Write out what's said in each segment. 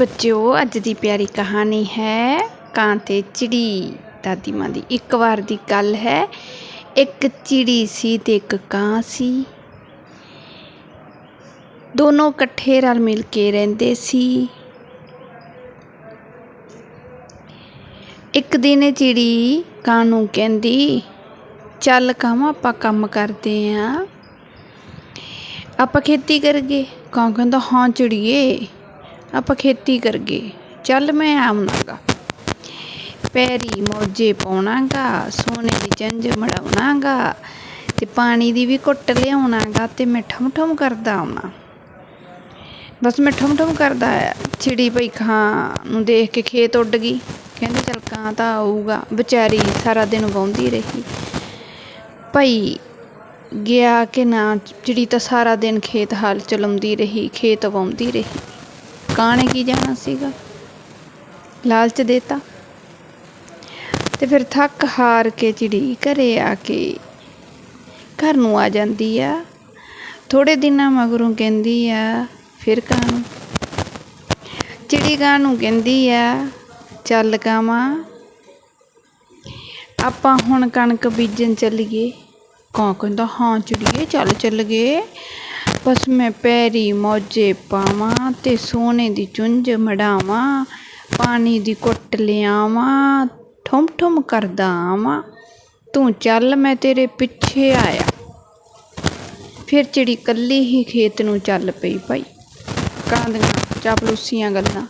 ਬੱਚਿਓ, ਅੱਜ ਦੀ ਪਿਆਰੀ ਕਹਾਣੀ ਹੈ ਕਾਂ ਤੇ ਚਿੜੀ। ਦਾਦੀ ਮਾਂ ਦੀ ਇੱਕ ਵਾਰ ਦੀ ਗੱਲ ਹੈ, ਇੱਕ ਚਿੜੀ ਸੀ ਤੇ ਇੱਕ ਕਾਂ ਸੀ। ਦੋਨੋਂ ਇਕੱਠੇ ਰਲ ਮਿਲ ਕੇ ਰਹਿੰਦੇ ਸੀ। ਇੱਕ ਦਿਨ ਚਿੜੀ ਕਾਂ ਨੂੰ ਕਹਿੰਦੀ, ਚੱਲ ਕਾਂ ਆਪਾਂ ਕੰਮ ਕਰਦੇ ਆਂ? ਆਪਾਂ ਖੇਤੀ ਕਰਗੇ ਕਾਂ ਕਹਿੰਦਾ, ਹਾਂ ਚਿੜੀਏ। ਆਪਾਂ ਖੇਤੀ ਕਰਗੇ। ਚੱਲ ਮੈਂ ਆਉਣਾਗਾ। ਪੈਰੀ ਮੋਜੇ ਪਾਉਣਾਗਾ, ਸੋਨੇ ਦੀ ਚੰਜ ਮੜਾਉਣਾਗਾ, ਤੇ ਪਾਣੀ ਦੀ ਵੀ ਘੁੱਟ ਲਿਆਉਣਾਗਾ ਤੇ ਮੈਂ ਠਮ ਠਮ ਕਰਦਾ ਆਉਣਾ। ਬਸ ਮੈਂ ਠਮ ਠਮ ਕਰਦਾ ਆਇਆ। ਚਿੜੀ ਭਈ ਖਾਂ ਨੂੰ ਦੇਖ ਕੇ ਖੇਤ ਉੱਡ ਗਈ। ਕਹਿੰਦੇ ਚੱਲ ਕਾਂ ਤਾਂ ਆਊਗਾ। ਵਿਚਾਰੀ ਸਾਰਾ ਦਿਨ ਵਾਉਂਦੀ ਰਹੀ। ਭਈ ਗਿਆ ਕਿ ਨਾ, ਚਿੜੀ ਤਾਂ ਸਾਰਾ ਦਿਨ ਖੇਤ ਹਾਲ ਚਲਾਉਂਦੀ ਰਹੀ, ਖੇਤ ਵਾਉਂਦੀ ਰਹੀ। ਕਾਂ ਕੀ ਜਾਣਾ ਸੀਗਾ? ਲਾਲਚ ਦੇਤਾ। ਤੇ ਫਿਰ ਥੱਕ ਹਾਰ ਕੇ ਚਿੜੀ ਘਰੇ ਆ ਕੇ ਘਰ ਨੂੰ ਆ ਜਾਂਦੀ ਆ। ਥੋੜੇ ਦਿਨਾਂ ਮਗਰੋਂ ਕਹਿੰਦੀ ਆ, ਫਿਰ ਕਾਂ ਨੂੰ ਚਿੜੀ ਕਾਂ ਨੂੰ ਕਹਿੰਦੀ ਆ, ਚੱਲ ਕਾਵਾਂ ਆਪਾਂ ਹੁਣ ਕਣਕ ਬੀਜਣ ਚੱਲੀਏ। ਕਾਂ ਕਹਿੰਦਾ, ਹਾਂ ਚਿੜੀਏ, ਚੱਲ ਚੱਲ ਗਏ ਬਸ ਮੈਂ ਪੈਰੀ ਮੌਜੇ ਪਾਵਾਂ ਤੇ ਸੋਨੇ ਦੀ ਚੁੰਝ ਮੜਾਵਾਂ ਪਾਣੀ ਦੀ ਕੁੱਟ ਲਿਆਵਾਂ ਠੁੰਮ ਠੁੰਮ ਕਰਦਾ ਆਵਾਂ ਤੂੰ ਚੱਲ ਮੈਂ ਤੇਰੇ ਪਿੱਛੇ ਆਇਆ ਫਿਰ ਚਿੜੀ ਕੱਲੀ ਹੀ ਖੇਤ ਨੂੰ ਚੱਲ ਪਈ ਭਾਈ ਕਾਂ ਦੀਆਂ ਚਾਪਲੂਸੀਆਂ ਗੱਲਾਂ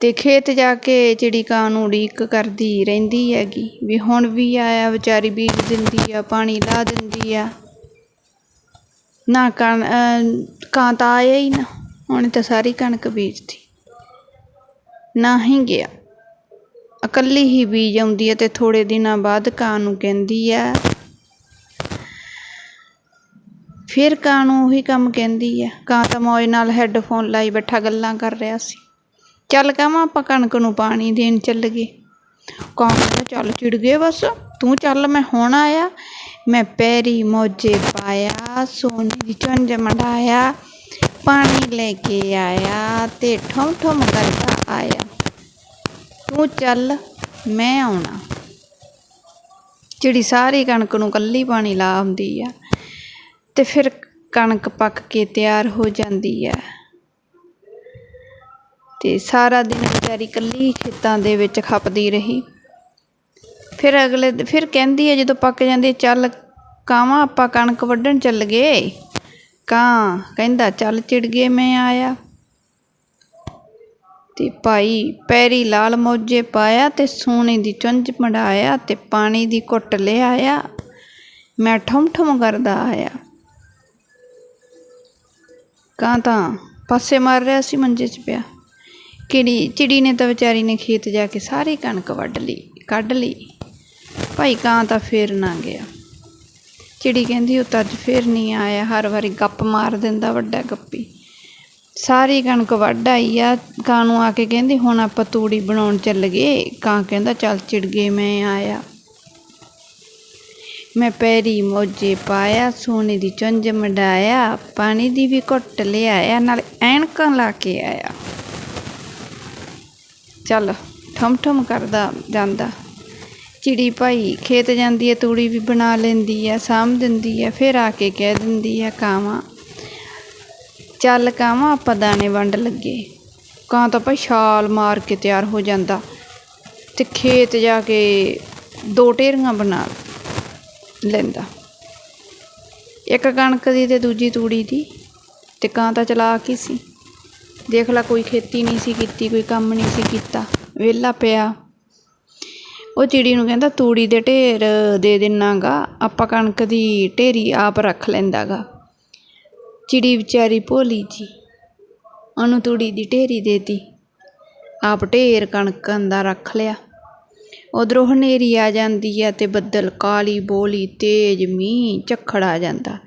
ਤੇ ਖੇਤ ਜਾ ਕੇ ਚਿੜੀ ਕਾਂ ਨੂੰ ਉਡੀਕ ਕਰਦੀ ਰਹਿੰਦੀ ਹੈਗੀ ਵੀ ਹੁਣ ਵੀ ਆਇਆ ਵਿਚਾਰੀ ਬੀਜ ਦਿੰਦੀ ਆ ਪਾਣੀ ਲਾ ਦਿੰਦੀ ਆ ਨਾ ਕਣ ਕਾਂ ਤਾਂ ਆਇਆ ਹੀ ਨਾ, ਉਹਨੇ ਤਾਂ ਸਾਰੀ ਕਣਕ ਬੀਜਤੀ। ਨਾ ਹੀ ਗਿਆ। ਇਕੱਲੀ ਹੀ ਬੀਜ ਆਉਂਦੀ ਹੈ ਤੇ ਥੋੜੇ ਦਿਨਾਂ ਬਾਅਦ ਕਾਂ ਨੂੰ ਕਹਿੰਦੀ ਆ ਫਿਰ ਕਾਂ ਨੂੰ ਉਹੀ ਕੰਮ ਕਹਿੰਦੀ ਆ ਕਾਂ ਤਾਂ ਮੌਜ ਨਾਲ ਹੈੱਡਫੋਨ ਲਾਈ ਬੈਠਾ ਗੱਲਾਂ ਕਰ ਰਿਹਾ ਸੀ। ਚੱਲ ਕਾਵਾਂ ਆਪਾਂ ਕਣਕ ਨੂੰ ਪਾਣੀ ਦੇਣ ਚੱਲ ਗਏ। ਕਾਂ ਕਹਿੰਦਾ, ਚੱਲ ਚਿੜ ਗਏ ਬਸ, ਤੂੰ ਚੱਲ, ਮੈਂ ਹੁਣ ਆਇਆ। ਮੈਂ ਪੈਰੀ ਮੋਜੇ ਪਾਇਆ, ਸੋਨੇ ਦੀ ਚੁੰਝ ਮੰਡਾਇਆ, ਪਾਣੀ ਲੈ ਕੇ ਆਇਆ ਤੇ ਠੁਮ ਠੁਮ ਕਰਦਾ ਆਇਆ। ਤੂੰ ਚੱਲ, ਮੈਂ ਆਉਣਾ। ਜਿਹੜੀ ਸਾਰੀ ਕਣਕ ਨੂੰ ਕੱਲੀ ਪਾਣੀ ਲਾ ਆਉਂਦੀ ਆ, ਤੇ ਫਿਰ ਕਣਕ ਪੱਕ ਕੇ ਤਿਆਰ ਹੋ ਜਾਂਦੀ ਹੈ ਤੇ ਸਾਰਾ ਦਿਨ ਵਿਚਾਰੀ ਕੱਲੀ ਖੇਤਾਂ ਦੇ ਵਿੱਚ ਖਪਦੀ ਰਹੀ। ਫਿਰ ਅਗਲੇ ਫਿਰ ਕਹਿੰਦੀ ਹੈ ਜਦੋਂ ਪੱਕ ਜਾਂਦੀ ਚੱਲ ਕਾਵਾਂ, ਆਪਾਂ ਕਣਕ ਵੱਢਣ ਚੱਲ ਗਏ। ਕਾਂ, ਕਹਿੰਦਾ, ਚੱਲ ਚਿੜ ਗਏ, ਮੈਂ ਆਇਆ। ਤੇ ਭਾਈ ਪੈਰੀ ਲਾਲ ਮੋਜੇ ਪਾਇਆ ਤੇ ਸੋਨੇ ਦੀ ਚੁੰਝ ਮੜਾਇਆ ਤੇ ਪਾਣੀ ਦੀ ਘੁੱਟ ਲਿਆਇਆ। ਮੈਂ ਠਮ ਠਮ ਕਰਦਾ ਆਇਆ। ਕਾਂ ਤਾਂ ਪਾਸੇ ਮਾਰ ਰਿਹਾ ਸੀ, ਮੰਜੇ 'ਚ ਪਿਆ। ਕਿੜੀ ਚਿੜੀ ਨੇ ਤਾਂ ਵਿਚਾਰੀ ਨੇ ਖੇਤ ਜਾ ਕੇ ਸਾਰੀ ਕਣਕ ਵੱਢ ਲਈ, ਕੱਢ ਲਈ। ਭਾਈ ਕਾਂ ਤਾਂ ਫੇਰ ਨਾ ਗਿਆ। ਚਿੜੀ ਕਹਿੰਦੀ, ਉਹ ਤਾਂ ਅੱਜ ਫੇਰ ਨਹੀਂ ਆਇਆ। ਹਰ ਵਾਰੀ ਗੱਪ ਮਾਰ ਦਿੰਦਾ ਵੱਡਾ ਗੱਪੀ। ਸਾਰੀ ਕਣਕ ਵੱਢ ਆਈ ਆ। ਕਾਂ ਨੂੰ ਆ ਕੇ ਕਹਿੰਦੀ, ਹੁਣ ਆਪਾਂ ਤੂੜੀ ਬਣਾਉਣ ਚੱਲ ਗਏ। ਕਾਂ ਕਹਿੰਦਾ, ਚੱਲ ਚਿੜਗੇ, ਮੈਂ ਆਇਆ। ਮੈਂ ਪੈਰੀ ਮੋਜੇ ਪਾਇਆ, ਸੋਨੇ ਦੀ ਚੁੰਝ ਮਡਾਇਆ, ਪਾਣੀ ਦੀ ਵੀ ਘੁੱਟ ਲਿਆਇਆ, ਨਾਲ ਐਨਕਾਂ ਲਾ ਕੇ ਆਇਆ। ਚੱਲ ਠਮ ਠਮ ਕਰਦਾ ਜਾਂਦਾ। ਚਿੜੀ ਭਾਈ ਖੇਤ ਜਾਂਦੀ ਹੈ, ਤੂੜੀ ਵੀ ਬਣਾ ਲੈਂਦੀ ਹੈ, ਸਾਂਭ ਦਿੰਦੀ ਹੈ, ਫਿਰ ਆ ਕੇ ਕਹਿ ਦਿੰਦੀ ਹੈ, ਕਾਵਾਂ? ਚੱਲ ਕਾਵਾਂ, ਆਪਾਂ ਦਾਣੇ ਵੰਡ ਲੱਗੇ। ਕਾਂ ਤਾਂ ਭਾਈ ਛਾਲ ਮਾਰ ਕੇ ਤਿਆਰ ਹੋ ਜਾਂਦਾ ਤੇ ਖੇਤ ਜਾ ਕੇ ਦੋ ਢੇਰੀਆਂ ਬਣਾ ਲੈਂਦਾ। ਇੱਕ ਕਣਕ ਦੀ ਤੇ ਦੂਜੀ ਤੂੜੀ ਦੀ। ਤੇ ਕਾਂ ਤਾਂ ਚਲਾਕ ਹੀ ਸੀ? ਦੇਖ ਲਾ, ਕੋਈ ਖੇਤੀ ਨਹੀਂ ਸੀ ਕੀਤੀ, ਕੋਈ ਕੰਮ ਨਹੀਂ ਸੀ ਕੀਤਾ। ਵਿਹਲਾ ਪਿਆ। ਉਹ ਚਿੜੀ ਨੂੰ ਕਹਿੰਦਾ, ਤੂੜੀ ਦੇ ਢੇਰ ਦੇ ਦਿਨਾਗਾ, ਆਪਾਂ ਕਣਕ ਦੀ ਢੇਰੀ ਆਪ ਰੱਖ ਲੈਂਦਾਗਾ। ਚਿੜੀ ਵਿਚਾਰੀ ਭੋਲੀ ਜੀ, ਉਹਨੂੰ ਤੂੜੀ ਦੀ ਢੇਰੀ ਦੇਤੀ ਆਪ ਢੇਰ ਕਣਕਾਂ ਦਾ ਰੱਖ ਲਿਆ। ਉਧਰੋਂ ਹਨੇਰੀ ਆ ਜਾਂਦੀ ਹੈ ਤੇ ਬੱਦਲ ਕਾਲੀ ਬੋਲੀ ਤੇਜ਼ ਮੀਂਹ ਝੱਖੜ ਆ ਜਾਂਦਾ।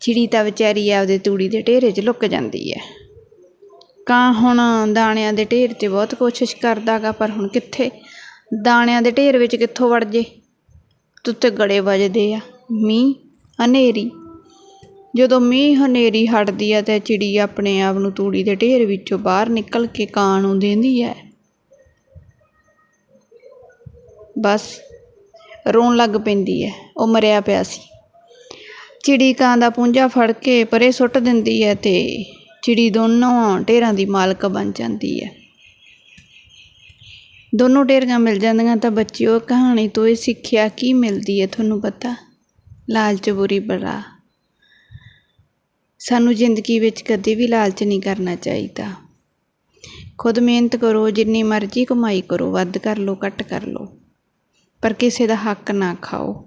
ਚਿੜੀ ਤਾਂ ਵਿਚਾਰੀ ਆਪਦੇ ਤੂੜੀ ਦੇ ਢੇਰੇ 'ਚ ਲੁੱਕ ਜਾਂਦੀ ਹੈ ਕਾਂ ਹੁਣ ਦਾਣਿਆਂ ਦੇ ਢੇਰ 'ਤੇ ਬਹੁਤ ਕੋਸ਼ਿਸ਼ ਕਰਦਾਗਾ, ਪਰ ਹੁਣ ਕਿੱਥੇ? ਦਾਣਿਆਂ ਦੇ ਢੇਰ ਵਿੱਚ ਕਿੱਥੋਂ ਵੜ ਜੇ? ਉੱਤੇ ਗੜੇ ਵੱਜਦੇ ਆ। ਮੀਂਹ, ਹਨੇਰੀ। ਜਦੋਂ ਮੀਂਹ, ਹਨੇਰੀ ਹਟਦੀ ਆ ਤੇ ਚਿੜੀ ਆਪਣੇ ਆਪ ਨੂੰ ਤੂੜੀ ਦੇ ਢੇਰ ਵਿੱਚੋਂ ਬਾਹਰ ਨਿਕਲ ਕੇ ਕਾਂ ਨੂੰ ਦਿੰਦੀ ਹੈ ਬਸ, ਰੋਣ ਲੱਗ ਪੈਂਦੀ ਹੈ ਉਹ ਮਰਿਆ ਪਿਆ ਸੀ। ਚਿੜੀ ਕਾਂ ਦਾ ਪੁੰਜਾ ਫੜ ਕੇ ਪਰੇ ਸੁੱਟ ਦਿੰਦੀ ਹੈ ਤੇ ਚਿੜੀ ਦੋਨੋਂ ਢੇਰਾਂ ਦੀ ਮਾਲਕ ਬਣ ਜਾਂਦੀ ਹੈ ਦੋਨੋਂ ਢੇਰੀਆਂ ਮਿਲ ਜਾਂਦੀਆਂ ਤਾਂ ਬੱਚਿਓ, ਕਹਾਣੀ ਤੋਂ ਇਹ ਸਿੱਖਿਆ ਕੀ ਮਿਲਦੀ ਹੈ ਤੁਹਾਨੂੰ ਪਤਾ? ਲਾਲਚ ਬੁਰੀ ਬਲਾ ਸਾਨੂੰ ਜ਼ਿੰਦਗੀ ਵਿੱਚ ਕਦੇ ਵੀ ਲਾਲਚ ਨਹੀਂ ਕਰਨਾ ਚਾਹੀਦਾ। ਖੁਦ ਮਿਹਨਤ ਕਰੋ, ਜਿੰਨੀ ਮਰਜ਼ੀ ਕਮਾਈ ਕਰੋ, ਵੱਧ ਕਰ ਲਓ, ਘੱਟ ਕਰ ਲਓ। ਪਰ ਕਿਸੇ ਦਾ ਹੱਕ ਨਾ ਖਾਓ।